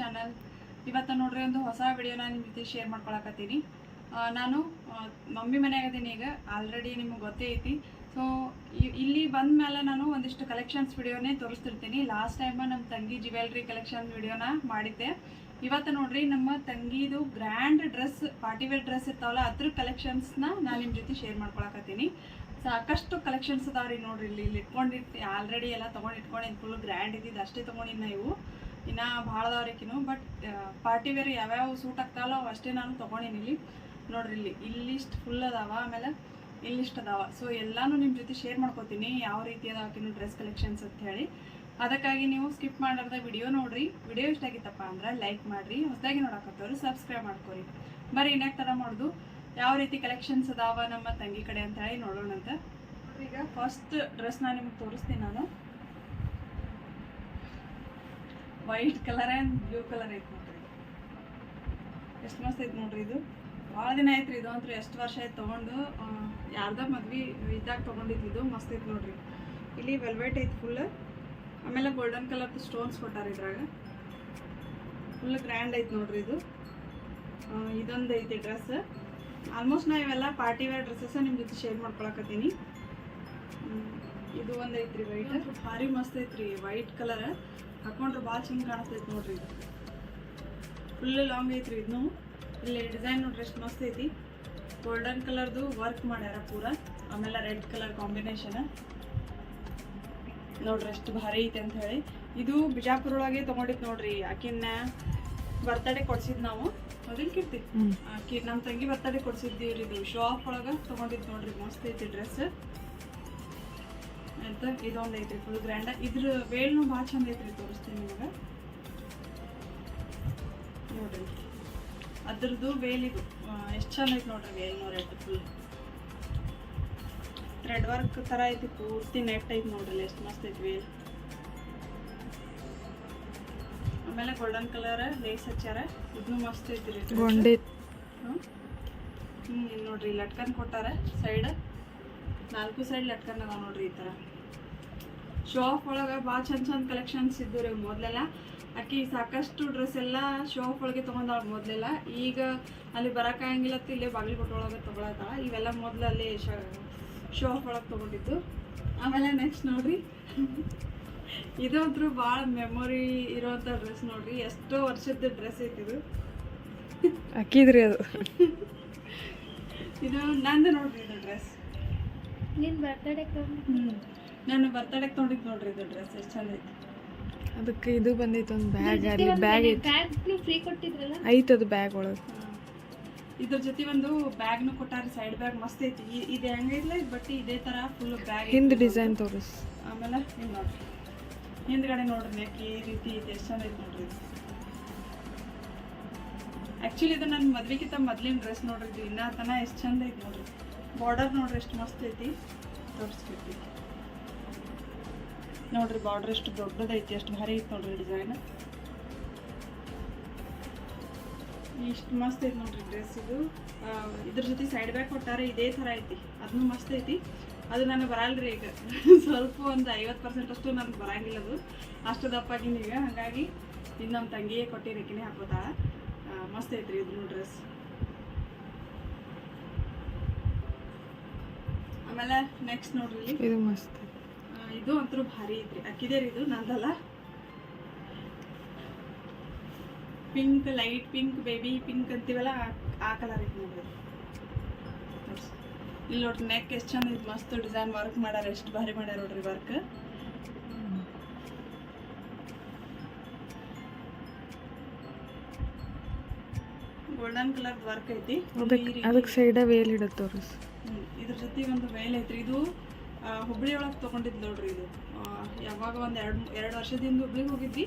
Channel. ಇವತ್ತು ನೋಡ್ರಿ ಒಂದು ಹೊಸ ವಿಡಿಯೋನ ನಿಮ್ಮ ಜೊತೆ ಶೇರ್ ಮಾಡ್ಕೊಳಕತ್ತೀನಿ. ನಾನು ಮಮ್ಮಿ ಮನೆಯಾಗ ಅದೀನಿ ಈಗ ಆಲ್ರೆಡಿ ನಿಮಗೆ ಗೊತ್ತೇ ಐತಿ. ಸೊ ಇಲ್ಲಿ ಬಂದ ಮೇಲೆ ನಾನು ಒಂದಿಷ್ಟು ಕಲೆಕ್ಷನ್ಸ್ ವಿಡಿಯೋನೇ ತೋರಿಸ್ತಿರ್ತೀನಿ. ಲಾಸ್ಟ್ ಟೈಮ್ ನಮ್ಮ ತಂಗಿ ಜ್ಯುವೆಲ್ರಿ ಕಲೆಕ್ಷನ್ ವಿಡಿಯೋನ ಮಾಡಿದ್ದೆ. ಇವತ್ತು ನೋಡ್ರಿ ನಮ್ಮ ತಂಗಿದು grand dress party wear dress ಇರ್ತಾವಲ್ಲ, ಅದ್ರ ಕಲೆಕ್ಷನ್ಸ್ನ ನಾನು ನಿಮ್ಮ ಜೊತೆ ಶೇರ್ ಮಾಡ್ಕೊಳಕತ್ತೀನಿ. ಸಾಕಷ್ಟು ಕಲೆಕ್ಷನ್ಸ್ ಅದಾವ್ರಿ ನೋಡ್ರಿ ಇಲ್ಲಿ ಇಲ್ಲಿ ಇಟ್ಕೊಂಡಿಟ್ಟು ಆಲ್ರೆಡಿ ಎಲ್ಲ ತೊಗೊಂಡು ಇಟ್ಕೊಂಡಿದ್ದು ಫುಲ್ ಗ್ರ್ಯಾಂಡ್ ಇದ್ದಿದ್ದು ಅಷ್ಟೇ ತೊಗೊಂಡಿದ್ದು ಇವು. ಇನ್ನು ಭಾಳ ಅದಾವ್ರಿಕಿನು ಬಟ್ ಪಾರ್ಟಿ ವೇರ್ ಯಾವ್ಯಾವ ಸೂಟ್ ಆಗ್ತಾವಲ್ಲ ಅಷ್ಟೇ ನಾನು ತೊಗೊಂಡಿನಿ ಇಲ್ಲಿ. ನೋಡ್ರಿ ಇಲ್ಲಿ ಇಲ್ಲಿಷ್ಟು ಫುಲ್ ಅದಾವ, ಆಮೇಲೆ ಇಲ್ಲಿಷ್ಟು ಅದಾವ. ಸೊ ಎಲ್ಲಾನು ನಿಮ್ಮ ಜೊತೆ ಶೇರ್ ಮಾಡ್ಕೋತೀನಿ, ಯಾವ ರೀತಿ ಅದಾವಕಿನ ಡ್ರೆಸ್ ಕಲೆಕ್ಷನ್ಸ್ ಅಂತ ಹೇಳಿ. ಅದಕ್ಕಾಗಿ ನೀವು ಸ್ಕಿಪ್ ಮಾಡಿರ್ದ ವಿಡಿಯೋ ನೋಡ್ರಿ. ವಿಡಿಯೋ ಇಷ್ಟ ಆಗಿತ್ತಪ್ಪ ಅಂದ್ರೆ ಲೈಕ್ ಮಾಡಿರಿ. ಹೊಸದಾಗಿ ನೋಡಕತ್ತವ್ರು ಸಬ್ಸ್ಕ್ರೈಬ್ ಮಾಡ್ಕೊರಿ. ಬರೀ ಇನ್ಯಾಕ್ ಥರ ಮಾಡೋದು. ಯಾವ ರೀತಿ ಕಲೆಕ್ಷನ್ಸ್ ಅದಾವ ನಮ್ಮ ತಂಗಿ ಕಡೆ ಅಂತ ಹೇಳಿ ನೋಡೋಣ ಅಂತ ಈಗ ಫಸ್ಟ್ ಡ್ರೆಸ್ ನಾನು ನಿಮ್ಗೆ ತೋರಿಸ್ತೀನಿ ನಾನು. White colour and blue colour ಐತೆ ನೋಡ್ರಿ ಎಷ್ಟು ಮಸ್ತ್ ಐತೆ ನೋಡ್ರಿ ಇದು. ಭಾಳ ದಿನ ಐತ್ರಿ ಇದು ಅಂತೂ ಎಷ್ಟು ವರ್ಷ ಆಯ್ತು ತೊಗೊಂಡು. ಯಾರ್ದೋ ಮದ್ವೆ ಇದ್ದಾಗ ತೊಗೊಂಡಿದ್ದು ಇದು, ಮಸ್ತ್ ಐತೆ ನೋಡ್ರಿ. ಇಲ್ಲಿ ವೆಲ್ವೆಟ್ ಐತೆ ಫುಲ್ ಆಮೇಲೆ ಗೋಲ್ಡನ್ ಕಲರ್ದು ಸ್ಟೋನ್ಸ್ ಕೊಟ್ಟಾರ ಇದ್ರಾಗ. ಫುಲ್ ಗ್ರ್ಯಾಂಡ್ ಐತೆ ನೋಡ್ರಿ ಇದು. ಇದೊಂದು ಐತಿ ಡ್ರೆಸ್ ಆಲ್ಮೋಸ್ಟ್ ನಾ ಇವೆಲ್ಲ ಪಾರ್ಟಿ ವೇರ್ ಡ್ರೆಸ್ಸಸ್ ನಿಮ್ಮ ಜೊತೆ ಶೇರ್ ಮಾಡ್ಕೊಳಕತ್ತೀನಿ. ಇದು ಒಂದು ಐತ್ರಿ ವೈಟ್ ಭಾರಿ ಮಸ್ತ್ ಐತ್ರಿ ವೈಟ್ ಕಲರ್ ಹಾಕೊಂಡ್ರೆ ಭಾಳ ಚಂದ ಕಾಣಿಸ್ತೈತಿ ನೋಡ್ರಿ. ಇದು ಫುಲ್ ಲಾಂಗ್ ಐತ್ರಿ ಇದನ್ನು ಇಲ್ಲಿ ಡಿಸೈನ್ ನೋಡ್ರಿ ಎಷ್ಟು ಮಸ್ತ್ ಐತಿ. ಗೋಲ್ಡನ್ ಕಲರ್ದು ವರ್ಕ್ ಮಾಡ್ಯಾರ ಪೂರ. ಆಮೇಲೆ ರೆಡ್ ಕಲರ್ ಕಾಂಬಿನೇಷನ್ ನೋಡ್ರಿ ಎಷ್ಟು ಭಾರಿ ಐತೆ ಅಂತ ಹೇಳಿ. ಇದು ಬಿಜಾಪುರ ಒಳಗೆ ತಗೊಂಡಿತ್ತು ನೋಡ್ರಿ. ಆಕಿನ ಬರ್ತಡೇ ಕೊಡ್ಸಿದ್ ನಾವು. ಮೊದಲು ಕೀರ್ತಿ? ಆಕಿ ನಮ್ಮ ತಂಗಿ ಬರ್ತಡೇ ಕೊಡ್ಸಿದ್ದೀವ್ರಿ ಇದು. ಶೋ ಆಫ್ ಒಳಗೆ ತೊಗೊಂಡಿದ್ದು ನೋಡ್ರಿ. ಮಸ್ತ್ ಐತಿ ಡ್ರೆಸ್ ಅಂತ ಇದೊಂದು ಐತ್ರಿ ಫುಲ್ ಗ್ರ್ಯಾಂಡ ಇದ್ರ ವೇಲ್ನು ಭಾಳ ಚಂದ ಐತ್ರಿ ತೋರಿಸ್ತೀನಿ ನಿಮಗೆ. ನೋಡ್ರಿ. ಅದ್ರದ್ದು ವೇಲ್ ಇದು ಎಷ್ಟು ಚಂದ ಐತಿ ನೋಡ್ರಿ ವೇಲ್ ನೋಡ್ರಿ ಫುಲ್ ಥ್ರೆಡ್ ವರ್ಕ್ ಥರ ಐತಿ ಪೂರ್ತಿ ನೆಟ್ ಐತಿ ನೋಡ್ರಿ ಎಷ್ಟು ಮಸ್ತ್ ಐತಿ ವೇಲ್ ಆಮೇಲೆ ಗೋಲ್ಡನ್ ಕಲರ್ ಲೇಸ್ ಹಚ್ಚಾರ ಇದನ್ನು ಮಸ್ತ್ ಐತಿ ರೀ ಗೊಂಡೆ. ಹ್ಞೂ ನೋಡ್ರಿ ಲಟ್ಕನ್ ಕೊಟ್ಟಾರ ಸೈಡ್ ನಾಲ್ಕು ಸೈಡ್ ಲಟ್ಕನ್ ಅದಾವ ನೋಡ್ರಿ ಈ ಥರ ಶೋ ಆಫ್ ಒಳಗೆ ಭಾಳ ಚಂದ ಚಂದ ಕಲೆಕ್ಷನ್ಸ್ ಇದ್ದು ರೀ ಮೊದಲೆಲ್ಲ. ಆಕೆ ಸಾಕಷ್ಟು ಡ್ರೆಸ್ ಎಲ್ಲ ಶೋ ಆಫ್ ಒಳಗೆ ತೊಗೊಂಡಾಳು ಮೊದಲೆಲ್ಲ. ಈಗ ಅಲ್ಲಿ ಬರೋಕ್ಕಾಗಂಗಿಲ್ಲ ಇಲ್ಲೇ ಬಾಗಲಕೋಟೆ ಒಳಗೆ ತೊಗೊಳತ್ತಾಳ. ಇವೆಲ್ಲ ಮೊದಲು ಅಲ್ಲಿ ಶೋ ಆಫ್ ಒಳಗೆ ತೊಗೊಂಡಿದ್ದು. ಆಮೇಲೆ ನೆಕ್ಸ್ಟ್ ನೋಡ್ರಿ. ಇದೊಂದು ಭಾಳ ಮೆಮೊರಿ ಇರೋಂಥ ಡ್ರೆಸ್ ನೋಡ್ರಿ. ಎಷ್ಟೋ ವರ್ಷದ ಡ್ರೆಸ್ ಐತಿ ಇದು. ಅಕ್ಕಿದ್ರಿ ಅದು. ಇದು ನಂದು ನೋಡ್ರಿ ಇದು ಡ್ರೆಸ್ ನಿನ್ ಬರ್ತಡೇ ಹ್ಞೂ ನಾನು ಬರ್ತಡೇಗೆ ತೊಗೊಂಡಿದ್ದು ನೋಡ್ರಿ ಇದು ಡ್ರೆಸ್ ಎಷ್ಟು ಚಂದ ಐತಿ. ಅದಕ್ಕೆ ಇದು ಬಂದೈತೆ ಒಂದು ಬ್ಯಾಗ್ ಅಲ್ಲಿ ಬ್ಯಾಗ್ ಐತಿ. ಬ್ಯಾಗ್ ಫ್ರೀ ಕೊಟ್ಟಿದ್ರಲ್ಲ? ಐತೆ ಅದು ಬ್ಯಾಗ್ ಒಳಗೆ. ಹಾ. ಇದ್ರ ಜೊತೆ ಒಂದು ಬ್ಯಾಗ್ನು ಕೊಟ್ಟಾರ ಸೈಡ್ ಬ್ಯಾಗ್ ಮಸ್ತ್ ಐತಿ. ಇದು ಹೆಂಗಿಲ್ಲ ಬಟ್ ಇದೇ ತರ ಫುಲ್ ಬ್ಯಾಗ್ ಹಿಂದೆ ಡಿಸೈನ್ ತೋರಿಸ್. ಆಮೇಲೆ ಹಿಂಗೆ ನೋಡ್ರಿ. ಹಿಂದ್ಗಡೆ ನೋಡ್ರಿ ನೆಕ್ ಈ ರೀತಿ ಇದೆ ಎಷ್ಟು ಚಂದ ಐತೆ ನೋಡ್ರಿ ಆ್ಯಕ್ಚುಲಿ ಇದು ನನ್ನ ಮದ್ವೆಗಿಂತ ಮೊದ್ಲಿನ ಡ್ರೆಸ್ ನೋಡ್ರಿ ಇದು ಇನ್ನ ತನ ಎಷ್ಟು ಚಂದ ಐತಿ ನೋಡ್ರಿ. ಬಾರ್ಡರ್ ನೋಡ್ರಿ ಎಷ್ಟು ಮಸ್ತ್ ಐತಿ. ತೋರಿಸ್ಬೇಕು ನೋಡ್ರಿ ಬಾರ್ಡರ್ ಎಷ್ಟು ದೊಡ್ಡದೈತಿ, ಎಷ್ಟು ಭಾರಿ ಐತಿ ನೋಡ್ರಿ ಡಿಸೈನ್ ಇಷ್ಟು ಮಸ್ತ್ ಐತಿ ನೋಡ್ರಿ ಡ್ರೆಸ್ ಇದು. ಇದ್ರ ಜೊತೆ ಸೈಡ್ ಬ್ಯಾಗ್ ಕೊಟ್ಟಾರೆ ಇದೇ ಥರ ಐತಿ. ಅದನ್ನು ಮಸ್ತ್ ಐತಿ. ಅದು ನನಗೆ ಬರಲ್ರಿ ಈಗ. ಸ್ವಲ್ಪ ಒಂದು ಐವತ್ತು ಪರ್ಸೆಂಟ್ ಅಷ್ಟು ನನಗೆ ಬರಂಗಿಲ್ಲ ಅದು. ಅಷ್ಟು ದಪ್ಪಾಗಿನ ಈಗ. ಹಾಗಾಗಿ ಇದು ನಮ್ಮ ತಂಗಿಯೇ ಕೊಟ್ಟಿರಕ್ಕಿನೇ ಹಾಕೋತಾಳ. ಮಸ್ತ್ ಐತ್ರಿ ಇದನ್ನು ಡ್ರೆಸ್ ಆಮೇಲೆ ನೆಕ್ಸ್ಟ್ ನೋಡ್ರಿ ಇದು ಮಸ್ತ್. ಇದು ಅಂತೂ ಭಾರಿ ಐತ್ರಿ ಅಕ್ಕಿದೇರಿ ಇದು? ನಂದಲ್ಲ? Pink light pink baby pink ಅಂತೀವಲ್ಲ ಆ- ಕಲರ್ ಐತಿ ನೋಡ್ರಿ. ಇಲ್ಲಿ ನೋಡ್ರಿ ನೆಕ್ ಎಷ್ಟು ಚಂದ ಐತಿ ಮಸ್ತ್ ಡಿಸೈನ್ ವರ್ಕ್ ಮಾಡ್ಯಾರ ಎಷ್ಟು ಭಾರಿ ಮಾಡ್ಯಾರ ನೋಡ್ರಿ ವರ್ಕ್ ಗೋಲ್ಡನ್ ಕಲರ್ ವರ್ಕ್ ಐತಿ. ಅದಕ್ಕೆ ಸೈಡ ವೇಲ್ ಇಡೋದು ತೋರಿಸ್. ಇದ್ರ ಜೊತೆ ಒಂದು ವೇಲ್ ಐತ್ರಿ. ಇದು ಹುಬ್ಳಿ ಒಳಗೆ ತೊಗೊಂಡಿದ್ದು ನೋಡ್ರಿ ಇದು. ಯಾವಾಗ ಒಂದು ಎರಡು ಎರಡು ವರ್ಷದಿಂದ ಹುಬ್ಳಿಗೆ ಹೋಗಿದ್ವಿ,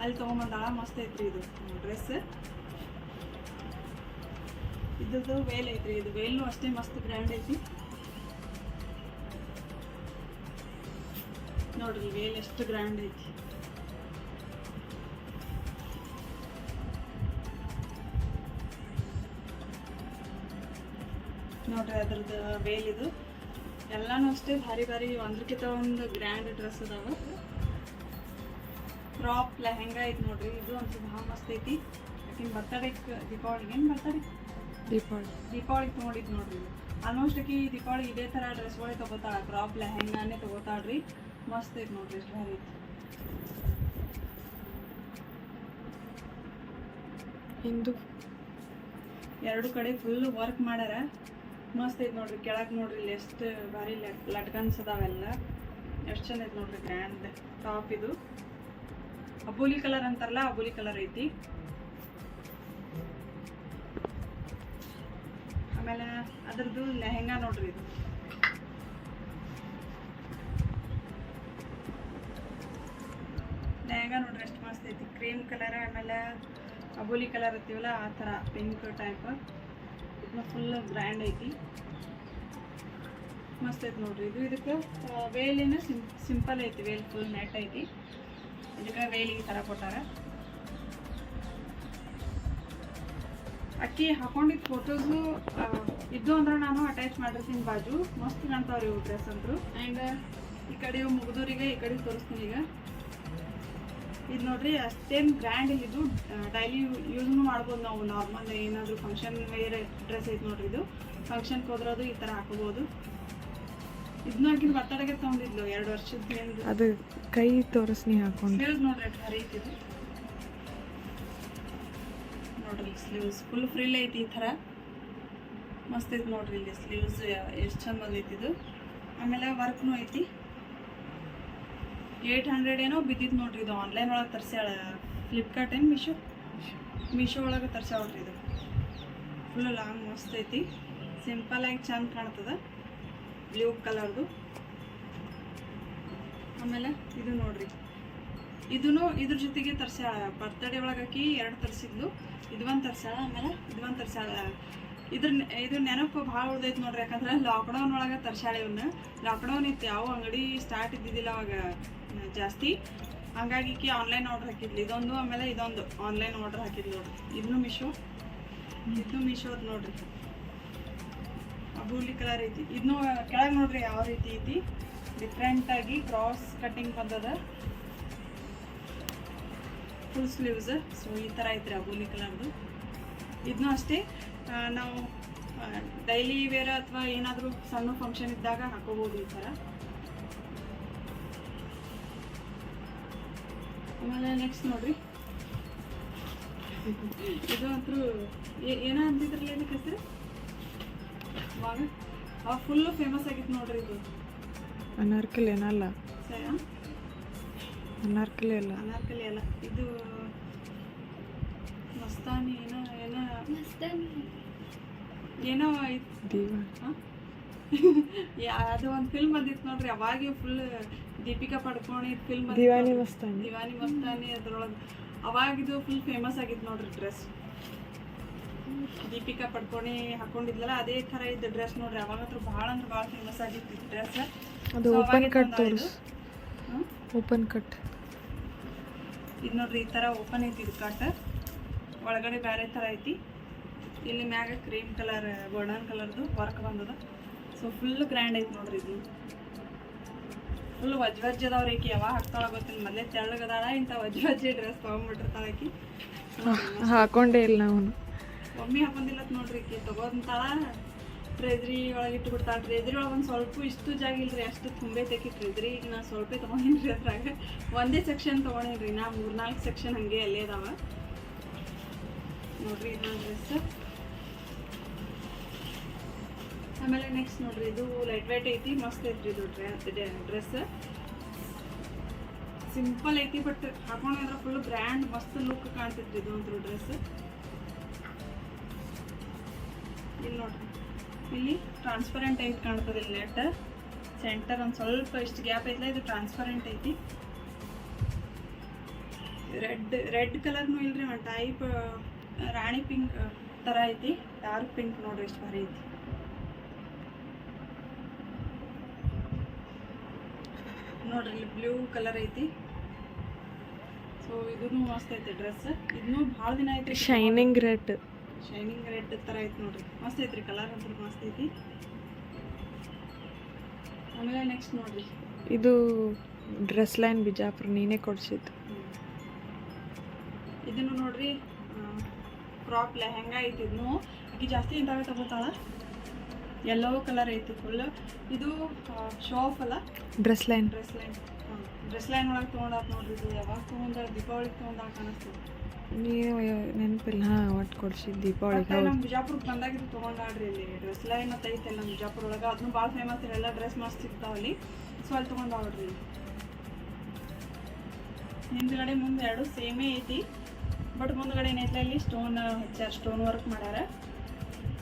ಅಲ್ಲಿ ತೊಗೊಂಬಂದಾಳ ಮಸ್ತ್ ಐತ್ರಿ ಇದು. ಡ್ರೆಸ್ ಇದ್ರದ್ದು ವೇಲ್ ಐತ್ರಿ, ಇದು ವೇಲ್ನು ಅಷ್ಟೇ ಮಸ್ತ್ ಗ್ರ್ಯಾಂಡ್ ಐತಿ. ನೋಡ್ರಿ ವೇಲ್ ಎಷ್ಟು ಗ್ರ್ಯಾಂಡ್ ಐತಿ. ನೋಡ್ರಿ ಅದ್ರದ್ದು ವೇಲ್ ಇದು. ಎಲ್ಲಾನು ಅಷ್ಟೇ ಭಾರಿ ಭಾರಿ ಒಂದ್ರಕ್ಕಿಂತ ಒಂದು ಗ್ರ್ಯಾಂಡ್ ಡ್ರೆಸ್ ಅದಾವ. ಕ್ರಾಪ್ ಲೆಹೆಂಗಾ ಐತಿ ನೋಡ್ರಿ ಇದು ಅಂತೂ ಭಾಳ ಮಸ್ತ್ ಐತಿ. ಆಕಿನ ಬರ್ತಡೇಗೆ ದೀಪಾವಳಿಗೆ ಏನು ಬರ್ತಡೆ? ದೀಪಾವಳಿ. ದೀಪಾವಳಿಗೆ ತೊಗೊಂಡಿದ್ದು ನೋಡ್ರಿ. ಆಲ್ಮೋಸ್ಟ್ ಆಕಿ ದೀಪಾವಳಿ ಇದೇ ಥರ ಡ್ರೆಸ್ಗಳೇ ತೊಗೋತಾಳ ಕ್ರಾಪ್ ಲೆಹೆಂಗಾನೆ ತೊಗೋತಾಳ್ರಿ. ಮಸ್ತ್ ಐತಿ ನೋಡ್ರಿ ಎಷ್ಟು ಭಾರಿ ಐತಿ. ಹಿಂದೂ. ಎರಡು ಕಡೆ ಫುಲ್ ವರ್ಕ್ ಮಾಡ್ಯಾರ. ಮಸ್ತ್ ಐತಿ ನೋಡ್ರಿ, ಕೆಳಗೆ ನೋಡ್ರಿ ಇಲ್ಲಿ ಎಷ್ಟು ಭಾರಿ ಲಟ್ಕನ್ಸ್ ಅದಾವೆಲ್ಲ ಎಷ್ಟು ಚಂದ ಐತಿ ನೋಡ್ರಿ ಗ್ರ್ಯಾಂಡ್ ಟಾಪ್ ಇದು. ಅಬೂಲಿ ಕಲರ್ ಅಂತಾರಲ್ಲ, ಅಬೂಲಿ ಕಲರ್ ಐತಿ. ಆಮೇಲೆ ಅದ್ರದ್ದು ಲೆಹೆಂಗಾ ನೋಡ್ರಿ ಇದು. ಲೆಹೆಂಗಾ ನೋಡ್ರಿ ಎಷ್ಟು ಮಸ್ತ್ ಐತಿ. ಕ್ರೀಮ್ ಕಲರ್, ಆಮೇಲೆ ಅಬೂಲಿ ಕಲರ್ ಇರ್ತೀವಲ್ಲ ಆ ಥರ ಪಿಂಕ್ ಟೈಪ್ ಫುಲ್ ಗ್ರ್ಯಾಂಡ್ ಐತಿ. ಮಸ್ತ್ ಐತಿ ನೋಡ್ರಿ. ಇದು ಇದಕ್ಕೆ ವೇಲಿನ ಸಿಂಪಲ್ ಐತಿ, ವೇಲ್ ಫುಲ್ ನೆಟ್ ಐತಿ. ಇದಕ್ಕೆ ವೇಲಿಗೆ ತರ ಕೊಟ್ಟಾರ. ಅಕ್ಕಿ ಹಾಕೊಂಡಿದ್ದ ಫೋಟೋಸು ಇದ್ದು ಅಂದ್ರೆ ನಾನು ಅಟ್ಯಾಚ್ ಮಾಡಿರ್ತೀನಿ ಬಾಜು. ಮಸ್ತ್ ಕಾಣ್ತಾವ್ರಿ ಇವು ಡ್ರೆಸ್ ಅಂತರು ಆ್ಯಂಡ್ ಈ ಕಡೆ ಮುಗಿದೋರಿಗೆ ಈ ಕಡೆ ತೋರಿಸ್ತೀನಿ ಈಗ. ಇದು ನೋಡ್ರಿ ಅಷ್ಟೇನು ಬ್ರ್ಯಾಂಡ್ ಇದು ಡೈಲಿ ಯೂಸ್ನು ಮಾಡ್ಬೋದು ನಾವು. ನಾರ್ಮಲ್ ಏನಾದರೂ ಫಂಕ್ಷನ್ ವೇರ್ ಡ್ರೆಸ್ ಐತೆ ನೋಡ್ರಿ ಇದು. ಫಂಕ್ಷನ್ಗೆ ಹೋದ್ರದು ಈ ಥರ ಹಾಕೋಬೋದು. ಇದನ್ನ ಹಾಕಿನ ಬರ್ತಡೆಗೆ ತೊಗೊಂಡಿದ್ಲು ಎರಡು ವರ್ಷದ ಅದು ಕೈ ತೋರಿಸ್ನಿ ಹಾಕೊಂಡು. ಸ್ಲೀವ್ಸ್ ನೋಡ್ರಿ ಅಟ್ ಭಾರಿ ಐತಿ ಇದು. ನೋಡ್ರಿ ಸ್ಲೀವ್ಸ್ ಫುಲ್ ಫ್ರೀಲ್ ಐತಿ ಈ ಥರ ಮಸ್ತ್ ಐತಿ ನೋಡ್ರಿ ಇಲ್ಲಿ ಸ್ಲೀವ್ಸ್ ಎಷ್ಟು ಚಂದ ಬಂದೈತಿ ಇದು. ಆಮೇಲೆ ವರ್ಕ್ನೂ ಐತಿ. ಏಯ್ಟ್ ಹಂಡ್ರೆಡ್ ಏನೋ ಬಿದ್ದಿತ್ತು ನೋಡ್ರಿ ಇದು ಆನ್ಲೈನ್ ಒಳಗೆ ತರ್ಸ್ಯಾಳ. ಫ್ಲಿಪ್ಕಾರ್ಟ್ ಏನು ಮೀಶೋ ಮೀಶೋ ಒಳಗೆ ತರ್ಸ್ಯಾಳ್ರಿ ಇದು. ಫುಲ್ ಲಾಂಗ್ ಮಸ್ತ್ ಐತಿ. ಸಿಂಪಲ್ ಆಗಿ ಚಂದ ಕಾಣ್ತದ. ಬ್ಲೂ ಕಲರ್ದು ಆಮೇಲೆ ಇದು ನೋಡ್ರಿ. ಇದನ್ನು ಇದ್ರ ಜೊತೆಗೆ ತರ್ಸ್ಯಾಳ. ಬರ್ತ್ಡೇ ಒಳಗೆ ಹಾಕಿ ಎರಡು ತರಿಸಿದ್ಲು. ಇದು ಒಂದು ತರ್ಸ್ಯಾಳ, ಆಮೇಲೆ ಇದು ಒಂದು ತರ್ಸ್ಯಾಳ. ಇದ್ರ ಇದು ನೆನಪು ಭಾಳ ಉಳ್ದೈತೆ ನೋಡ್ರಿ. ಯಾಕಂದ್ರೆ ಲಾಕ್ಡೌನ್ ಒಳಗೆ ತರ್ಸ್ಯಾಳ ಇವನ್ನ ಲಾಕ್ಡೌನ್ ಇತ್ತು, ಯಾವ ಅಂಗಡಿ ಸ್ಟಾರ್ಟ್ ಇದ್ದಿದ್ದಿಲ್ಲ ಅವಾಗ. ಜಾಸ್ತಿ. ಹಂಗಾಗಿ ಈಕಿ ಆನ್ಲೈನ್ ಆರ್ಡರ್ ಹಾಕಿದ್ಲು. ಇದೊಂದು, ಆಮೇಲೆ ಇದೊಂದು ಆನ್ಲೈನ್ ಆರ್ಡರ್ ಹಾಕಿದ್ಲು ನೋಡ್ರಿ ಇದನ್ನು ಮೀಶೋ ಇದನ್ನು ಮಿಶೋ ನೋಡ್ರಿ. ಅಬೂಲಿ ಕಲರ್ ಐತಿ. ಇದನ್ನು ಕೆಳಗೆ ನೋಡ್ರಿ ಯಾವ ರೀತಿ ಐತಿ. ಡಿಫ್ರೆಂಟಾಗಿ ಕ್ರಾಸ್ ಕಟ್ಟಿಂಗ್ ಬಂದದ. ಫುಲ್ ಸ್ಲೀವ್ಸ್ ಸೊ ಈ ಥರ ಐತ್ರಿ ಅಬೂಲಿ ಕಲರ್ದು ಇದನ್ನು ಅಷ್ಟೇ. ನಾವು ಡೈಲಿ ವೇರ್ ಅಥವಾ ಏನಾದರೂ ಸಣ್ಣ ಫಂಕ್ಷನ್ ಇದ್ದಾಗ ಹಾಕೋಬೋದು ಈ ಥರ ಆಮೇಲೆ ನೆಕ್ಸ್ಟ್ ನೋಡ್ರಿ. ಇದು ಅಂತೂ ಏನೋ ಅಂತಿದ್ರಲ್ಲ ಏನಕ್ಕೆ ಹೆಸರು? ಮಗ ಆ ಫುಲ್ಲು ಫೇಮಸ್ ಆಗಿತ್ತು ನೋಡ್ರಿ ಇದು. ಅನಾರ್ಕಲಿ ಏನಲ್ಲ ಸರಿ ಅನಾರ್ಕಲಿ ಅಲ್ಲ. ಅನಾರ್ಕಲಿ ಅಲ್ಲ. ಇದು ಮಸ್ತಾನಿ ಏನೋ ಏನೋ ಏನೋ ಆಯ್ತು ದೇವ. ಹ? ಅದು ಒಂದು ಫಿಲ್ಮ್ ಬಂದಿತ್ತು ನೋಡ್ರಿ ಅವಾಗೆ ಫುಲ್ ದೀಪಿಕಾ ಪಡ್ಕೊಂಡು ಫಿಲ್ಮ್ ದಿವಾನಿ ಮಸ್ತಾನಿ. ದಿವಾನಿ ಮಸ್ತಾನಿ ಅದ್ರೊಳಗೆ. ಅವಾಗಿದು ಫುಲ್ ಫೇಮಸ್ ಆಗಿತ್ತು ನೋಡ್ರಿ ಡ್ರೆಸ್ ದೀಪಿಕಾ ಪಡ್ಕೋಣಿ ಹಾಕೊಂಡಿದ್ಲಲ್ಲ ಅದೇ ಥರ ಇದ್ದ ಡ್ರೆಸ್ ನೋಡ್ರಿ ಅವಾಗ ಹತ್ರ ಭಾಳ ಅಂದ್ರೆ ಭಾಳ ಫೇಮಸ್ ಆಗಿತ್ತು ಡ್ರೆಸ್ ಅದು ಓಪನ್ ಕಟ್. ತೋರಿಸ್? ಓಪನ್ ಕಟ್ ಇದು ನೋಡ್ರಿ ಈ ಥರ ಓಪನ್ ಐತಿ ಇದು ಕಟ್ ಒಳಗಡೆ ಬೇರೆ ಥರ ಐತಿ. ಇಲ್ಲಿ ಮ್ಯಾಗ ಕ್ರೀಮ್ ಕಲರ್ ಗೋಲ್ಡನ್ ಕಲರ್ದು ವರ್ಕ್ ಬಂದದ. ಸೊ ಫುಲ್ ಗ್ರ್ಯಾಂಡ್ ಐತೆ ನೋಡ್ರಿ ಇದು. ಫುಲ್ ವಜ್ ವಜ್ ಅದಾವ್ರಿ ಈಕಿ ಯಾವಾಗ ಹಾಕ್ತಾಳ ಗೊತ್ತಿಲ್ಲ. ಮೊದಲೇ ತೆಳ್ಳಗದಾಳ ಇಂಥ ವಜ್ ವಜ್ಜೆ ಡ್ರೆಸ್ ತೊಗೊಂಡ್ಬಿಟ್ಟಿರ್ತಾಳ ಆಕಿ. ಹಾಕೊಂಡೇ ಇಲ್ಲ ನಾವು ಮಮ್ಮಿ ಹಾಕೊಂಡಿಲ್ಲ ನೋಡ್ರಿ ಈಕಿ ತೊಗೊಂತಾಳ ಟ್ರೆಜರಿ ಒಳಗೆ ಇಟ್ಬಿಡ್ತಾಳೆ ಬಿಡ್ತಾಳ. ಟ್ರೆಜರಿ ಒಳಗೆ ಒಂದು ಸ್ವಲ್ಪ ಇಷ್ಟು ಜಾಗ ಇಲ್ರಿ ಅಷ್ಟು ತುಂಬೈತೈತಿ ಟ್ರೆಜರಿ ಈಗ ನಾನು ಸ್ವಲ್ಪ ತೊಗೊಂಡಿನ್ರಿ ಅದ್ರಾಗ. ಒಂದೇ ಸೆಕ್ಷನ್ ತೊಗೊಂಡಿನ್ರಿ ನಾ ಮೂರ್ನಾಲ್ಕು ಸೆಕ್ಷನ್ ಹಂಗೆ ಅಲ್ಲೇ ಅದಾವ. ನೋಡ್ರಿ ಇದು ಡ್ರೆಸ್ ಆಮೇಲೆ ನೆಕ್ಸ್ಟ್ ನೋಡ್ರಿ, ಇದು ಲೈಟ್ ವೈಟ್ ಐತಿ, ಮಸ್ತ್ ಐತ್ರಿ ಇದು ಡ್ರೆಸ್ ಸಿಂಪಲ್ ಐತಿ ಬಟ್ ಹಾಕೊಂಡ್ರೆ ಫುಲ್ ಬ್ರ್ಯಾಂಡ್ ಮಸ್ತ್ ಲುಕ್ ಕಾಣ್ತೈತ್ರಿ ಇದು ಒಂದು ಡ್ರೆಸ್ ಇಲ್ಲಿ ನೋಡ್ರಿ. ಇಲ್ಲಿ ಟ್ರಾನ್ಸ್ಪರೆಂಟ್ ಐತಿ ಕಾಣ್ತದೆ ಇಲ್ಲಿ ನೆಟ್ ಸೆಂಟರ್ ಒಂದು ಸ್ವಲ್ಪ ಇಷ್ಟು ಗ್ಯಾಪ್ ಐತಲ್ಲ ಇದು ಟ್ರಾನ್ಸ್ಪರೆಂಟ್ ಐತಿ. ರೆಡ್ ರೆಡ್ ಕಲರ್ನು ಇಲ್ರಿ, ಒಂದು ಟೈಪ್ ರಾಣಿ ಪಿಂಕ್ ಥರ ಐತಿ. ಡಾರ್ಕ್ ಪಿಂಕ್ ನೋಡ್ರಿ, ಇಷ್ಟು ಭಾರಿ ಐತಿ. ನೋಡ್ರಿ ಇಲ್ಲಿ ಬ್ಲೂ ಕಲರ್ ಐತಿ. ಸೊ ಇದೂ ಮಸ್ತ್ ಐತಿ ಡ್ರೆಸ್ ಇದನ್ನು ಭಾಳ ದಿನ ಐತಿ ಶೈನಿಂಗ್ ರೆಡ್ ಶೈನಿಂಗ್ ರೆಡ್ ಥರ ಐತಿ ನೋಡ್ರಿ. ಮಸ್ತ್ ಐತ್ರಿ ಕಲರ್ ಅಂದ್ರೆ ಮಸ್ತ್ ಐತಿ. ಆಮೇಲೆ ನೆಕ್ಸ್ಟ್ ನೋಡ್ರಿ. ಇದು ಡ್ರೆಸ್ ಲೈನ್ ಬಿಜಾಪುರ ನೀನೇ ಕೊಡಿಸಿದ್ದು. ಇದನ್ನು ನೋಡ್ರಿ ಕ್ರಾಪ್ ಲೆಹೆಂಗ ಐತಿ ಇದನ್ನು ಆಕಿ ಜಾಸ್ತಿ ಇಂಥವೇ ತಗೋತಾಳ. ಯೆಲ್ಲೋ ಕಲರ್ ಐತಿ ಫುಲ್ ಇದು ಶೋ ಆಫ್ ಅಲ್ಲ? Dress line dress line dress line ಒಳಗೆ ತೊಗೊಂಡಾತ್ ನೋಡ್ರಿ ಇದು ಯಾವಾಗ ತೊಗೊಂಡ ದೀಪಾವಳಿ ತೊಗೊಂಡಾಗ ಕಾಣಿಸ್ತದೆ ನೀವು ನೆನಪಿಲ್ಲ. ಹಾಂ ಒಟ್ಟು ಕೊಡ್ಸಿ ದೀಪಾವಳಿಗೆ ನಮ್ಮ ಬಿಜಾಪುರಕ್ಕೆ ಬಂದಾಗ ಇದು ತೊಗೊಂಡಾಡ್ರಿ ಇಲ್ಲಿ ಡ್ರೆಸ್ ಲೈನ್ ಅಂತ ಐತೆ ನಮ್ಮ ಬಿಜಾಪುರ ಒಳಗೆ. ಅದನ್ನು ಭಾಳ ಫೇಮಸ್ ಎಲ್ಲ ಡ್ರೆಸ್ ಮಸ್ತ್ ಸಿಗ್ತಾವಲ್ಲಿ ಸೊ ಅಲ್ಲಿ ತೊಗೊಂಡಾಡ್ರಿ ಹಿಂದ್ಗಡೆ ಮುಂದೆ ಎರಡು ಸೇಮೇ ಐತಿ. ಬಟ್ ಮುಂದ್ಗಡೆ ಏನೈತಿ ಅಲ್ಲಿ ಸ್ಟೋನ್ ಹಚ್ಚಾರ ಸ್ಟೋನ್ ವರ್ಕ್ ಮಾಡ್ಯಾರ.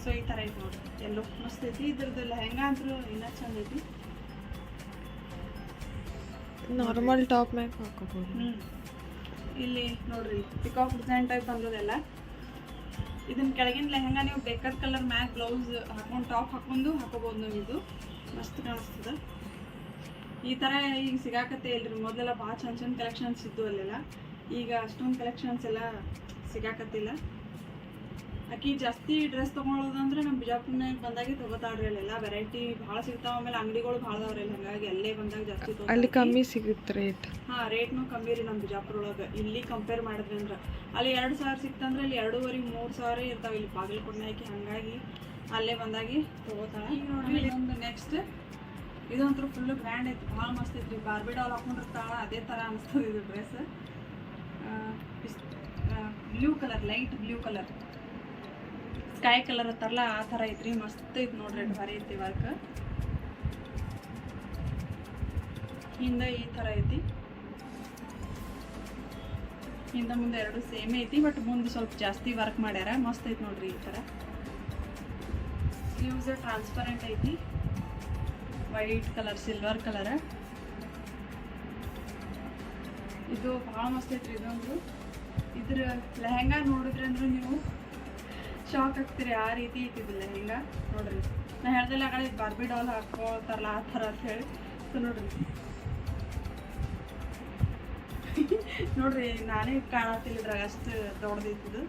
ಸೊ ಈ ಥರ ಐತಿ ನೋಡ್ರಿ. ಎಲ್ಲೋ ಮಸ್ತ್ ಐತಿ. ಇದ್ರದ್ದು ಲೆಹಂಗಾ ಅಂತೂ ಇನ್ನೂ ಚಂದ ಐತಿ. ನಾರ್ಮಲ್ ಟಾಪ್ ಮ್ಯಾಕ್ ಹಾಕೋಬಹುದು ಹ್ಞೂ ಇಲ್ಲಿ ನೋಡ್ರಿ ಪಿಕಾಕ್ ಡಿಸೈನ್ ಟೈಪ್ ಬಂದದೆಲ್ಲ ಇದನ್ನ ಕೆಳಗಿನ ಲೆಹಂಗಾ ನೀವು ಬೇಕಾದ ಕಲರ್ ಮ್ಯಾಕ್ ಬ್ಲೌಸ್ ಹಾಕೊಂಡು ಟಾಪ್ ಹಾಕೊಂಡು ಹಾಕೋಬಹುದು ನಾವು ಇದು. ಮಸ್ತ್ ಕಾಣಿಸ್ತದ. ಈ ಥರ ಈಗ ಸಿಗಾಕತ್ತೆ ಇಲ್ರಿ. ಮೊದಲೆಲ್ಲ ಭಾಳ ಚಂದ ಚಂದ ಕಲೆಕ್ಷನ್ಸ್ ಇದ್ದು ಅಲ್ಲೆಲ್ಲ. ಈಗ ಅಷ್ಟೊಂದು ಕಲೆಕ್ಷನ್ಸ್ ಎಲ್ಲ ಸಿಗಾಕತ್ತಿಲ್ಲ. ಆಕಿ ಜಾಸ್ತಿ ಡ್ರೆಸ್ ತೊಗೊಳೋದಂದ್ರೆ ನಮ್ಮ ಬಿಜಾಪುರ್ನಾಗ ಬಂದಾಗೆ ತೊಗೋತಾಳ್ರಿ ಅಲ್ಲೆಲ್ಲ ವೆರೈಟಿ ಭಾಳ ಸಿಗ್ತಾವ. ಆಮೇಲೆ ಅಂಗಡಿಗಳು ಭಾಳ ಅದಾವ್ರಿ ಅಲ್ಲಿ ಹಾಗಾಗಿ ಅಲ್ಲೇ ಬಂದಾಗ ಜಾಸ್ತಿ ಅಲ್ಲಿ ಕಮ್ಮಿ ಸಿಗುತ್ತೆ ರೇಟ್ ಹಾ ರೇಟ್ನು ಕಮ್ಮಿ ರೀ ನಮ್ಮ ಬಿಜಾಪುರ ಒಳಗೆ ಇಲ್ಲಿ ಕಂಪೇರ್ ಮಾಡಿದ್ರಿ ಅಂದ್ರೆ ಅಲ್ಲಿ ಎರಡು ಸಾವಿರ ಸಿಕ್ತಂದ್ರೆ ಇಲ್ಲಿ ಎರಡೂವರೆ ಮೂರು ಸಾವಿರ ಇರ್ತಾವ ಇಲ್ಲಿ ಬಾಗಲಕೋಟೆ ಹಂಗಾಗಿ ಅಲ್ಲೇ ಬಂದಾಗಿ ತಗೋತಾಳೆ. ಈಗ ಇದೊಂದು ನೆಕ್ಸ್ಟ್ ಇದಂತೂ ಫುಲ್ ಗ್ರ್ಯಾಂಡ್ ಐತಿ ಭಾಳ ಮಸ್ತ್ ಐತ್ರಿ ಬಾರ್ಬಿ ಡಾಲ್ ಹಾಕೊಂಡಿರ್ತಾಳ ಅದೇ ಥರ ಅನಿಸ್ತದೆ ಇದು dress blue colour light blue colour sky colour ಹತ್ತಾರಲ್ಲ ಆ ಥರ ಐತ್ರಿ ಮಸ್ತ್ ಐತಿ ನೋಡ್ರಿ ಭಾರಿ ಐತಿ ವರ್ಕ್ ಹಿಂದೆ ಈ ಥರ ಐತಿ. ಹಿಂದೆ ಮುಂದೆ ಎರಡು ಸೇಮ್ ಐತಿ ಬಟ್ ಮುಂದೆ ಸ್ವಲ್ಪ ಜಾಸ್ತಿ ವರ್ಕ್ ಮಾಡ್ಯಾರ. ಮಸ್ತ್ ಐತಿ ನೋಡ್ರಿ ಈ ಥರ. ಸ್ಲೀವ್ಸ್ ಟ್ರಾನ್ಸ್ಪರೆಂಟ್ ಐತಿ. ವೈಟ್ ಕಲರ್ ಸಿಲ್ವರ್ ಕಲರ್ ಇದು ಭಾಳ ಮಸ್ತ್ ಐತ್ರಿ ಇದೊಂದು. ಇದ್ರ ಲೆಹಂಗಾ ನೋಡಿದ್ರಿ ಅಂದ್ರೆ ನೀವು ಶಾಕ್ ಆಗ್ತೀರಿ ಆ ರೀತಿ ಇದು ಲೆಹಂಗಾ ನೋಡ್ರಿ. ನಾ ಹೇಳ್ದಲ್ಲ ಆ ಕಡೆ ಬಾರ್ಬಿ ಡಾಲ್ ಹಾಕೋತಾರಲ್ಲ ಆ ಥರ ಅಂತ ಹೇಳಿ. ಸೊ ನೋಡ್ರಿ. ನೋಡ್ರಿ, ನಾನೇ ಕಾಣತ್ತಿಲ್ಲ ಇದ್ರಾಗ ಅಷ್ಟು ದೊಡ್ಡದಿತ್ತು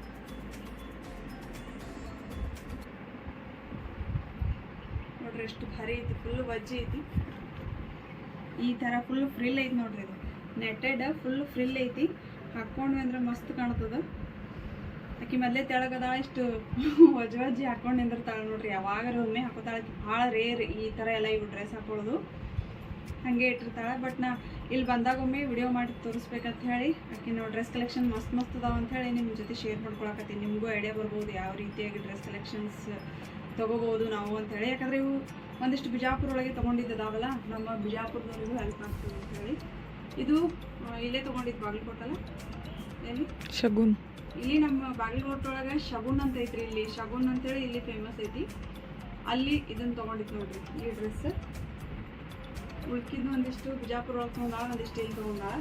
ನೋಡ್ರಿ, ಎಷ್ಟು ಭಾರಿ ಐತಿ ಫುಲ್ ವಜ್ಜಿ ಐತಿ. ಈ ಥರ ಫುಲ್ ಫ್ರಿಲ್ ಐತಿ ನೋಡ್ರಿ ಇದು. ನೆಟ್ಟೆಡ್ ಫುಲ್ ಫ್ರಿಲ್ ಐತಿ. ಹಾಕ್ಕೊಂಡ್ವಿ ಅಂದ್ರೆ ಮಸ್ತ್ ಕಾಣ್ತದ. ಆಕಿ ಮೊದಲೇ ತೆಳಗದಾಳ ಇಷ್ಟು ವಜ್ ವಜ್ಜಿ ಹಾಕೊಂಡು ನಿಂದಿರ್ತಾಳೆ ನೋಡ್ರಿ ಯಾವಾಗಾರ ಒಮ್ಮೆ ಹಾಕೋತಾಳೆ ಭಾಳ ರೇರ್ ಈ ಥರ ಎಲ್ಲ ಇವು ಡ್ರೆಸ್ ಹಾಕೊಳ್ಳೋದು. ಹಾಗೆ ಇಟ್ಟಿರ್ತಾಳೆ ಬಟ್ ನಾ ಇಲ್ಲಿ ಬಂದಾಗ ಒಮ್ಮೆ ವಿಡಿಯೋ ಮಾಡಿ ತೋರಿಸ್ಬೇಕಂತ ಹೇಳಿ. ಆಕೆ ನಾವು ಡ್ರೆಸ್ ಕಲೆಕ್ಷನ್ ಮಸ್ತ್ ಮಸ್ತ್ ಅದಾವ ಹೇಳಿ ನಿಮ್ಮ ಜೊತೆ ಶೇರ್ ಮಾಡ್ಕೊಳಕತ್ತೀನಿ. ನಿಮಗೂ ಐಡಿಯಾ ಬರ್ಬೋದು ಯಾವ ರೀತಿಯಾಗಿ ಡ್ರೆಸ್ ಕಲೆಕ್ಷನ್ಸ್ ತೊಗೋಬೋದು ನಾವು ಅಂತ ಹೇಳಿ. ಯಾಕಂದರೆ ಇವು ಒಂದಿಷ್ಟು ಬಿಜಾಪುರ ಒಳಗೆ ತೊಗೊಂಡಿದ್ದಾವಲ್ಲ ನಮ್ಮ ಬಿಜಾಪುರದವರಿಗೂ ಹೆಲ್ಪ್ ಆಗ್ತದೆ ಅಂತ ಹೇಳಿ. ಇದು ಇಲ್ಲೇ ತೊಗೊಂಡಿದ್ದು ಬಾಗಲಕೋಟಲ್ಲ. ಎಲ್ಲಿ ಶಗುನ್. ಇಲ್ಲಿ ನಮ್ಮ ಬಾಗಲಕೋಟೆ ಒಳಗೆ ಶಗುನ್ ಅಂತ ಐತ್ರಿ ಇಲ್ಲಿ. ಶಗುನ್ ಅಂತೇಳಿ ಇಲ್ಲಿ ಫೇಮಸ್ ಐತಿ. ಅಲ್ಲಿ ಇದನ್ನ ತೊಗೊಂಡಿದ್ದು ನೋಡ್ರಿ ಈ ಡ್ರೆಸ್ ಉಳ್ಕಿದ್ದು ಒಂದಿಷ್ಟು ಬಿಜಾಪುರ ಒಳಗೆ ತೊಗೊಂಡಾಳ ಒಂದಿಷ್ಟು ಇಲ್ಲಿ ತೊಗೊಂಡಾಳ.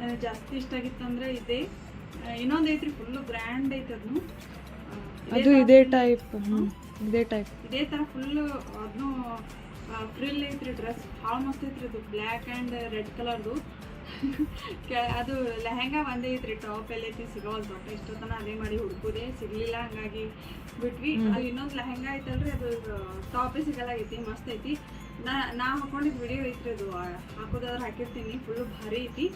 ನನಗೆ ಜಾಸ್ತಿ ಇಷ್ಟ ಆಗಿತ್ತಂದ್ರೆ ಇದೇ. ಇನ್ನೊಂದು ಐತ್ರಿ ಫುಲ್ಲು ಗ್ರ್ಯಾಂಡ್ ಐತೆ ಅದನ್ನು ಅದು ಇದೇ ಟೈಪ್ ಇದೇ ಟೈಪ್ ಇದೇ ಥರ ಫುಲ್ಲು ಅದನ್ನು ಫ್ರಿಲ್ ಐತ್ರಿ ಡ್ರೆಸ್ ಭಾಳ ಮಸ್ತ್ ಐತ್ರಿ ಅದು. ಬ್ಲ್ಯಾಕ್ ಆ್ಯಂಡ್ ರೆಡ್ ಕಲರ್ದು ಅದು ಲೆಹಂಗಾ ಒಂದೇ ಐತ್ರಿ ಟಾಪ್ ಎಲ್ಲ ಐತಿ ಸಿಗೋದು ಇಷ್ಟೊತ್ತನ ಅದೇ ಮಾಡಿ ಹುಡುಕುದೆ ಸಿಗ್ಲಿಲ್ಲ ಹಂಗಾಗಿ ಬಿಟ್ವಿ. ಅಲ್ಲಿ ಇನ್ನೊಂದು ಲೆಹಂಗಾ ಐತಲ್ರಿ ಅದು ಟಾಪೇ ಐತಿ ಮಸ್ತ್ ಐತಿ. ನಾ ನಾ ಹಾಕೊಂಡಿದ್ದು ವಿಡಿಯೋ ಐತ್ರಿ ಅದು ಹಾಕೋದಾದ್ರೆ ಹಾಕಿರ್ತೀನಿ ಫುಲ್ಲು ಭಾರಿ ಐತಿ.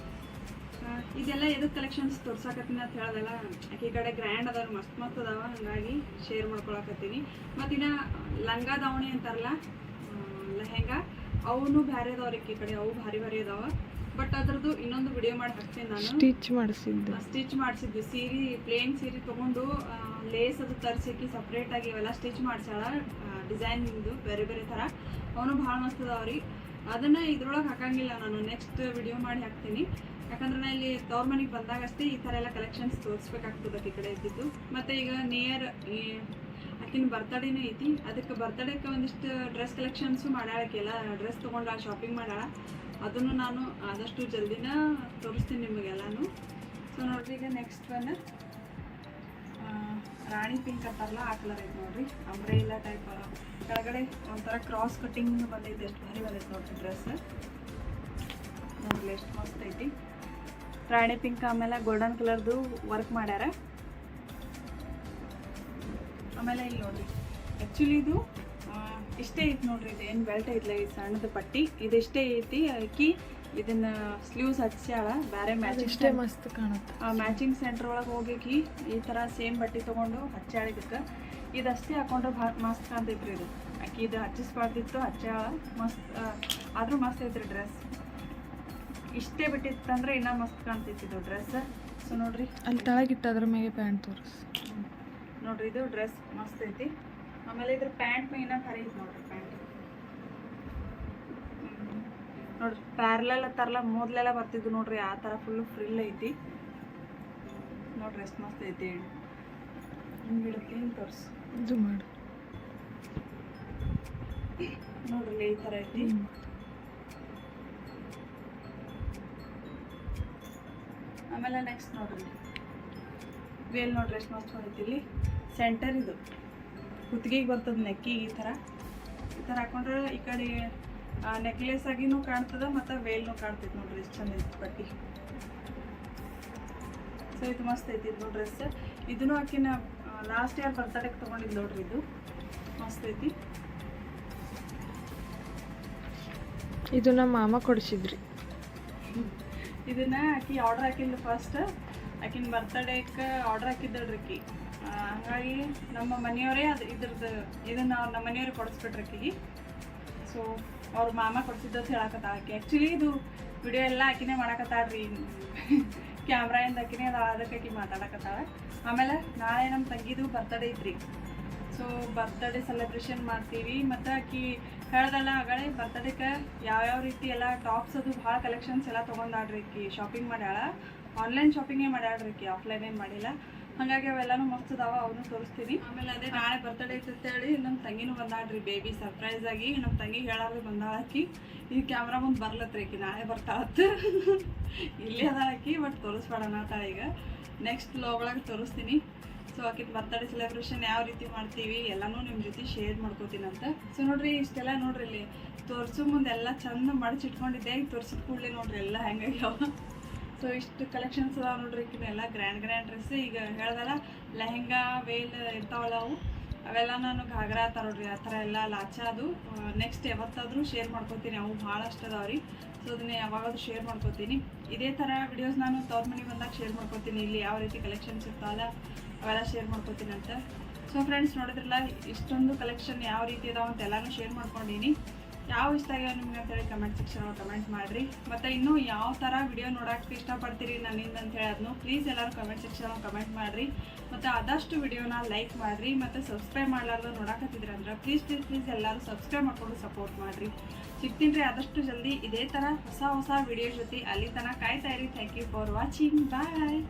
ಇದೆಲ್ಲ ಎದಕ್ಕೆ ಕಲೆಕ್ಷನ್ಸ್ ತೋರ್ಸಾಕತ್ತೀನಿ ಅಂತ ಹೇಳ್ದಲ್ಲ ಆಕೆ ಕಡೆ ಗ್ರ್ಯಾಂಡ್ ಅದಾವ ಮಸ್ತ್ ಮಸ್ತ್ ಅದಾವ ಹಂಗಾಗಿ ಶೇರ್ ಮಾಡ್ಕೊಳಕತ್ತೀನಿ. ಮತ್ತು ಇನ್ನು ಲಂಗಾ ದಾವಣಿ ಅಂತಾರಲ್ಲ ಲೆಹೆಂಗಾ ಅವನು ಬ್ಯಾರೆ ಅದಾವ್ರಿ ಈ ಕಡೆ ಅವು ಭಾರಿ ಭಾರಿ ಅದಾವ. ಬಟ್ ಅದ್ರದ್ದು ಇನ್ನೊಂದು ವಿಡಿಯೋ ಮಾಡಿ ಹಾಕ್ತೀನಿ ನಾನು. ಸ್ಟಿಚ್ ಮಾಡಿಸಿದ್ದು. ಸ್ಟಿಚ್ ಮಾಡಿಸಿದ್ದು. ಸೀರೆ ಪ್ಲೇನ್ ಸೀರೆ ತೊಗೊಂಡು ಲೇಸ್ ಅದು ತರಿಸಿಕ್ಕಿ ಸಪ್ರೇಟಾಗಿ ಇವೆಲ್ಲ ಸ್ಟಿಚ್ ಮಾಡಿಸ್ಯಾಳ. ಡಿಸೈನಿಂದು ಬೇರೆ ಬೇರೆ ಥರ ಅವನು ಭಾಳ ಮಸ್ತ್ ಅದಾವ್ರಿ ಅದನ್ನು ಇದ್ರೊಳಗೆ ಹಾಕಂಗಿಲ್ಲ ನಾನು. ನೆಕ್ಸ್ಟ್ ವಿಡಿಯೋ ಮಾಡಿ ಹಾಕ್ತೀನಿ. ಯಾಕಂದ್ರೆ ನಾ ಇಲ್ಲಿ ತವ್ರ ಮನೆಗೆ ಬಂದಾಗಷ್ಟೇ ಈ ಥರ ಎಲ್ಲ ಕಲೆಕ್ಷನ್ಸ್ ತೋರಿಸ್ಬೇಕಾಗ್ತದೆ ಈ ಕಡೆ ಇದ್ದಿದ್ದು. ಮತ್ತು ಈಗ ನಿಯರ್ ಆಕಿನ ಬರ್ತಡೇನೇ ಐತಿ. ಅದಕ್ಕೆ ಬರ್ತಡೇಕ್ಕೆ ಒಂದಿಷ್ಟು ಡ್ರೆಸ್ ಕಲೆಕ್ಷನ್ಸು ಮಾಡ್ಯಾಳಕ್ಕೆ ಎಲ್ಲ. ಡ್ರೆಸ್ ತೊಗೊಂಡಾಳ ಶಾಪಿಂಗ್ ಮಾಡ್ಯಾಳ. ಅದನ್ನು ನಾನು ಆದಷ್ಟು ಜಲ್ದಿನ ತೋರಿಸ್ತೀನಿ ನಿಮಗೆಲ್ಲಾನು. ಸೊ ನೋಡ್ರಿ, ಈಗ ನೆಕ್ಸ್ಟ್ ಒನ್ ರಾಣಿ ಪಿಂಕ್ ಅಂತಾರಲ್ಲ, ಆ ಕಲರ್ ಐತೆ ನೋಡ್ರಿ. ಅಂಬ್ರೆಲ್ಲ ಟೈಪ್ ಕೆಳಗಡೆ ಒಂಥರ ಕ್ರಾಸ್ ಕಟ್ಟಿಂಗ್ ಬಂದೈತೆ ಎಷ್ಟು ಭಾರಿ ಬಂದೈತೆ ನೋಡ್ರಿ ಡ್ರೆಸ್ ನೋಡ್ರಿ, ಎಷ್ಟು ಮಸ್ತ್ ಐತಿ. ರಾಣಿ ಪಿಂಕ್ ಆಮೇಲೆ ಗೋಲ್ಡನ್ ಕಲರ್ದು ವರ್ಕ್ ಮಾಡ್ಯಾರ. ಆಮೇಲೆ ಇಲ್ಲಿ ನೋಡ್ರಿ ಆ್ಯಕ್ಚುಲಿ ಇದು ಇಷ್ಟೇ ಐತಿ ನೋಡ್ರಿ ಇದು ಏನು ಬೆಲ್ಟ್ ಐತ್ಲ ಈ ಸಣ್ಣದ ಪಟ್ಟಿ. ಇದಿಷ್ಟೇ ಐತಿ ಅಕ್ಕಿ ಇದನ್ನ ಸ್ಲೀವ್ಸ್ ಹಚ್ಚಾಳ ಬೇರೆ ಮ್ಯಾಚಿಂಗ್ ಇಷ್ಟೇ ಮಸ್ತ್ ಕಾಣುತ್ತೆ. ಆ ಮ್ಯಾಚಿಂಗ್ ಸೆಂಟರ್ ಒಳಗೆ ಹೋಗಿ ಈ ಥರ ಸೇಮ್ ಬಟ್ಟೆ ತೊಗೊಂಡು ಹಚ್ಚಾಳ ಇದಕ್ಕೆ. ಅಷ್ಟೇ ಹಾಕೊಂಡ್ರೆ ಭಾಳ ಮಸ್ತ್ ಕಾಣ್ತೈತ್ರಿ ಇದು. ಅಕ್ಕಿ ಇದು ಹಚ್ಚಿಸ್ಬಾರ್ದಿತ್ತು ಹಚ್ಚಾಳ ಮಸ್ತ್ ಆದರೂ ಆದ್ರೂ ಮಸ್ತ್ ಐತ್ರಿ ಡ್ರೆಸ್ ಇಷ್ಟೇ ಬಿಟ್ಟಿತ್ತಂದ್ರೆ ಇನ್ನೂ ಮಸ್ತ್ ಕಾಣ್ತೈತಿ ಇದು ಡ್ರೆಸ್ ಸೊ ನೋಡ್ರಿ. ಅಲ್ಲಿ ತಳಗಿಟ್ಟು ಅದ್ರ ಮೇಲೆ ಪ್ಯಾಂಟ್ ತೋರಿಸ್. ನೋಡ್ರಿ ಇದು ಡ್ರೆಸ್ ಮಸ್ತ್ ಐತಿ. ಆಮೇಲೆ ಇದ್ರ ಪ್ಯಾಂಟ್ ಮೇನ ಐತಿ ನೋಡ್ರಿ ಪ್ಯಾಂಟ್. ನೋಡ್ರಿ ಪ್ಯಾರ್ಲೆಲ್ಲ ತರಲ ಮೊದಲೆಲ್ಲ ಬರ್ತಿದ್ದು ನೋಡ್ರಿ ಆ ಥರ ಫುಲ್ ಫ್ರಿಲ್ ಐತಿ. ನೋಡ್ರಿ ಎಷ್ಟು ಮಸ್ತ್ ಐತಿ ಹಿಂಗೆ ಇಡುತ್ತೆ ಹಿಂಗೆ ತೋರಿಸು. ಇದು ಮಾಡು. ನೋಡ್ರಿ ಈ ಥರ ಐತಿ. ಆಮೇಲೆ ನೆಕ್ಸ್ಟ್ ನೋಡ್ರಿ. ವೇಲ್ ನೋಡ್ರಿ ಎಷ್ಟು ಮಸ್ತ್ ಐತಿ ಇಲ್ಲಿ. ಸೆಂಟರ್ ಇದು. ಕುತ್ತಿಗೆಗೆ ಬರ್ತದ ನೆಕ್ಕಿ ಈ ಥರ. ಈ ಥರ ಹಾಕೊಂಡ್ರೆ ಈ ಕಡೆ ನೆಕ್ಲೆಸ್ ಆಗಿನೂ ಕಾಣ್ತದೆ ಮತ್ತು ವೇಲ್ನೂ ಕಾಣ್ತೈತೆ ನೋಡ್ರಿ ಎಷ್ಟು ಚಂದ ಐತಿ ಬಟ್ಟೆ ಸೊ ಇದು ಮಸ್ತ್ ಐತಿ ಇದು ಡ್ರೆಸ್ ಇದನ್ನು ಆಕಿನ ಲಾಸ್ಟ್ ಇಯರ್ ಬರ್ತಡೇಗೆ ತೊಗೊಂಡಿದ್ದು ನೋಡ್ರಿ ಇದು. ಮಸ್ತ್ ಐತಿ. ಇದು ನಮ್ಮ ಮಾಮ ಕೊಡಿಸಿದ್ರಿ. ಇದನ್ನ ಆಕಿ ಆರ್ಡರ್ ಹಾಕಿದ್ಲು ಫಸ್ಟ್ ಆಕಿನ ಬರ್ತಡೇಕ್ಕೆ ಆರ್ಡರ್ ಹಾಕಿದ್ದಳ್ರಿಕಿ ಹಂಗಾಗಿ ನಮ್ಮ ಮನೆಯವರೇ ಅದು ಇದ್ರದ್ದು ಇದನ್ನು ಅವ್ರು ನಮ್ಮ ಮನೆಯವ್ರಿಗೆ ಕೊಡಿಸ್ಬಿಟ್ರಿಕಿ ಸೊ ಅವ್ರ ಮಾಮ ಕೊಡ್ಸಿದ್ದು ಅಂತ ಹೇಳಕತ್ತ ಆಕಿ. ಆ್ಯಕ್ಚುಲಿ ಇದು ವಿಡಿಯೋ ಎಲ್ಲ ಆಕಿನೇ ಮಾಡಕತ್ತಾಳ್ರಿ ಕ್ಯಾಮ್ರಾಯಿಂದ ಆಕಿನೇ ಅದ ಅದಕ್ಕೆ ಆಕಿ ಮಾತಾಡಕತ್ತಾಳ ಆಮೇಲೆ ನಾಳೆ ನಮ್ಮ ತಂಗಿದು ಬರ್ತಡೇ ಐತ್ರಿ. ಸೊ ಬರ್ತ್ಡೇ ಸೆಲೆಬ್ರೇಷನ್ ಮಾಡ್ತೀವಿ. ಮತ್ತು ಆಕಿ ಹೇಳ್ದಲ್ಲ ಆಗಳೆ ಬರ್ತಡೇಗೆ ಯಾವ್ಯಾವ ರೀತಿ ಎಲ್ಲ ಟಾಪ್ಸ್ ಅದು ಭಾಳ ಕಲೆಕ್ಷನ್ಸ್ ಎಲ್ಲ ತೊಗೊಂಡಾಡ್ರಿ ಆಕಿ ಶಾಪಿಂಗ್ ಮಾಡ್ಯಾಳ. ಆನ್ಲೈನ್ ಶಾಪಿಂಗೇ ಮಾಡ್ಯಾಡ್ರಿ ಆಕಿ ಆಫ್ಲೈನ್ ಏನು ಮಾಡಿಲ್ಲ. ಹಾಗಾಗಿ ಅವೆಲ್ಲನೂ ಮಸ್ತ್ ಅದಾವ, ಅವನು ತೋರಿಸ್ತೀನಿ. ಆಮೇಲೆ ಅದೇ ನಾಳೆ ಬರ್ತಡೇ ಐತೆ ಅಂತೇಳಿ ನಮ್ಮ ತಂಗಿನೂ ಬಂದಾಡ್ರಿ ಬೇಬಿ ಸರ್ಪ್ರೈಸ್ ಆಗಿ. ನಮ್ಮ ತಂಗಿ ಹೇಳಾರ್ದು ಬಂದಾಳ ಆಕಿ. ಈ ಕ್ಯಾಮ್ರಾ ಮುಂದೆ ಬರ್ಲತ್ರಿ ನಾಳೆ ಬರ್ತಾಳತ್ತ ಇಲ್ಲೇ ಅದ ಆಕಿ ಬಟ್ ತೋರಿಸ್ಬೇಡಣ ಅನ್ನತ್ತಾಳ ಈಗ. ನೆಕ್ಸ್ಟ್ ಒಳಗೆ ತೋರಿಸ್ತೀನಿ. ಸೊ ಆಕಿನ ಬರ್ತಡೇ ಸೆಲೆಬ್ರೇಷನ್ ಯಾವ ರೀತಿ ಮಾಡ್ತೀವಿ, ಎಲ್ಲನೂ ನಿಮ್ಮ ಜೊತೆ ಶೇರ್ ಮಾಡ್ಕೋತೀನಿ ಅಂತ ಸೊ ನೋಡ್ರಿ, ಇಷ್ಟೆಲ್ಲ ನೋಡ್ರಿ ಇಲ್ಲಿ. ತೋರಿಸೋ ಮುಂದೆ ಎಲ್ಲ ಚಂದ ಮಡಚಿಟ್ಕೊಂಡಿದ್ದೆ ಈಗ ತೋರಿಸಿದ ಕೂಡಲೇ ನೋಡ್ರಿ, ಎಲ್ಲ ಹೆಂಗಾಗ್ಯಾವ ಸೊ ಇಷ್ಟು ಕಲೆಕ್ಷನ್ಸ್ ಅದಾವ ನೋಡ್ರಿ ಎಲ್ಲ ಗ್ರ್ಯಾಂಡ್ ಗ್ರ್ಯಾಂಡ್ ಡ್ರೆಸ್ ಈಗ ಹೇಳ್ದಲ್ಲ, ಲೆಹೆಂಗಾ, ವೇಲ್ ಇರ್ತಾವಲ್ಲ ಅವು. ಅವೆಲ್ಲ ನಾನು ಘಾಗ್ರಾ ಥರ ನೋಡ್ರಿ, ಆ ಥರ ಎಲ್ಲ ಲಾಚ ಅದು. ನೆಕ್ಸ್ಟ್ ಯಾವತ್ತಾದರೂ ಶೇರ್ ಮಾಡ್ಕೋತೀನಿ, ಅವು ಭಾಳಷ್ಟು ರೀ. ಸೊ ಅದನ್ನ ಯಾವಾಗಾದ್ರೂ ಶೇರ್ ಮಾಡ್ಕೋತೀನಿ. ಇದೇ ಥರ ವಿಡಿಯೋಸ್ ನಾನು ತವ್ರ ಮನೆಗೆ ಬಂದಾಗ ಶೇರ್ ಮಾಡ್ಕೋತೀನಿ. ಇಲ್ಲಿ ಯಾವ ರೀತಿ ಕಲೆಕ್ಷನ್ಸ್ ಇರ್ತಾವಲ್ಲ, ಅವೆಲ್ಲ ಶೇರ್ ಮಾಡ್ಕೋತೀನಿ ಅಂತ. ಸೊ ಫ್ರೆಂಡ್ಸ್ ನೋಡಿದ್ರಲ್ಲ, ಇಷ್ಟೊಂದು ಕಲೆಕ್ಷನ್ ಯಾವ ರೀತಿ ಇದಾವೆ ಅಂತ ಎಲ್ಲಾನು ಶೇರ್ ಮಾಡ್ಕೊಂಡೀನಿ. ಯಾವ ಇಷ್ಟ ಆಗ್ಯಾವ ನಿಮ್ಗೆ ಅಂತೇಳಿ ಕಮೆಂಟ್ ಸೆಕ್ಷನ್ ಕಮೆಂಟ್ ಮಾಡಿರಿ. ಮತ್ತು ಇನ್ನೂ ಯಾವ ಥರ ವಿಡಿಯೋ ನೋಡೋಕ್ಕೆ ಇಷ್ಟಪಡ್ತೀರಿ ನನ್ನಿಂದ ಅಂತ ಹೇಳಿ ಅದನ್ನು ಪ್ಲೀಸ್ ಎಲ್ಲರೂ ಕಮೆಂಟ್ ಸೆಕ್ಷನ್ ಕಮೆಂಟ್ ಮಾಡಿರಿ. ಮತ್ತು ಆದಷ್ಟು ವಿಡಿಯೋನ ಲೈಕ್ ಮಾಡಿರಿ. ಮತ್ತು ಸಬ್ಸ್ಕ್ರೈಬ್ ಮಾಡ್ಲಾರ್ದು ನೋಡಕತ್ತಿದ್ರಿ ಅಂದ್ರೆ ಪ್ಲೀಸ್ ಪ್ಲೀಸ್ ಪ್ಲೀಸ್ ಎಲ್ಲರೂ ಸಬ್ಸ್ಕ್ರೈಬ್ ಮಾಡ್ಕೊಂಡು ಸಪೋರ್ಟ್ ಮಾಡಿರಿ. ಸಿಗ್ತೀನಿ ರೀ ಆದಷ್ಟು ಜಲ್ದಿ ಇದೇ ಥರ ಹೊಸ ಹೊಸ ವಿಡಿಯೋ ಜೊತೆ ಅಲ್ಲಿ ತನಕ ಕಾಯ್ತಾ ಇರಿ. Thank you for watching bye